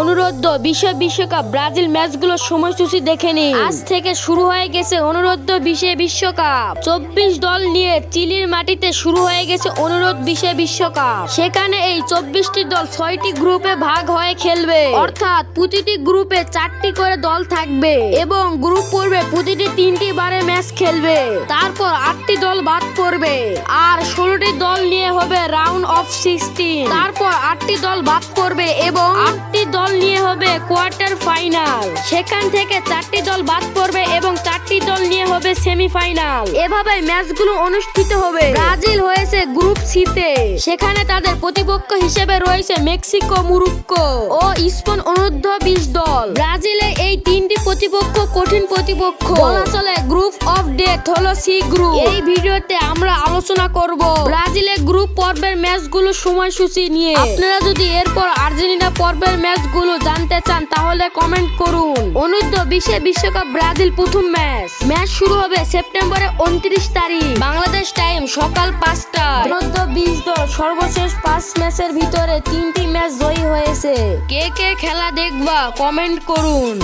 অনুরোধ বিশ্ব বিশ্বকাপ ব্রাজিল ম্যাচগুলোর সময়সূচি দেখে নিন। আজ থেকে শুরু হয়ে গেছে অনুরোধ বিশ্ব বিশ্বকাপ। চব্বিশ দল নিয়ে চিলির মাটিতে শুরু হয়ে গেছে অনুরোধ বিশ্ব বিশ্বকাপ। সেখানে এই চব্বিশটি দল ছয়টি গ্রুপে ভাগ হয়ে খেলবে। অর্থাৎ প্রতিটি গ্রুপে চারটি করে দল থাকবে এবং গ্রুপ পর্বে প্রতিটি তিনটি বারে ম্যাচ খেলবে। তারপর আটটি দল বাদ পড়বে। আর ষোলোটি দল নিয়ে হবে রাউন্ড অফ সিক্সটিন তারপর আটটি দল বাদ পড়বে এবং আটটি দল নিয়ে হবে কোয়ার্টার ফাইনাল সেখান থেকে চারটি দল বাদ পড়বে এবং চারটি দল নিয়ে হবে সেমিফাইনাল এভাবে ম্যাচগুলো অনুষ্ঠিত হবে। ব্রাজিল হয়েছে গ্রুপ সিতে সেখানে তাদের প্রতিপক্ষ হিসেবে রয়েছে মেক্সিকো, মুরুক্কো ও স্পেন অনূর্ধ্ব বিশ দল। ব্রাজিলে এই তিনটি প্রতিপক্ষ কঠিন প্রতিপক্ষ। চলে গ্রুপ অফ হলো সি গ্রুপ। এই ভিডিওতে আমরা আলোচনা করব ব্রাজিলের গ্রুপ পর্বের ম্যাচগুলো সময়সূচি নিয়ে। আপনারা যদি এরপর আর্জেন্টিনা পর্বের ম্যাচগুলো জানতে চান তাহলে কমেন্ট করুন। অনূর্ধ্ব বিশে বিশ্বকাপ ব্রাজিল প্রথম ম্যাচ। ম্যাচ শুরু হবে সেপ্টেম্বরের উনত্রিশ তারিখ। বাংলাদেশ টাইম সকাল পাঁচটা অনূর্ধ্ব বিশ দল সর্বশেষ পাঁচ ম্যাচের ভিতরে তিনটি ম্যাচ জয়ী হয়েছে। কে কে খেলা দেখবা কমেন্ট করুন।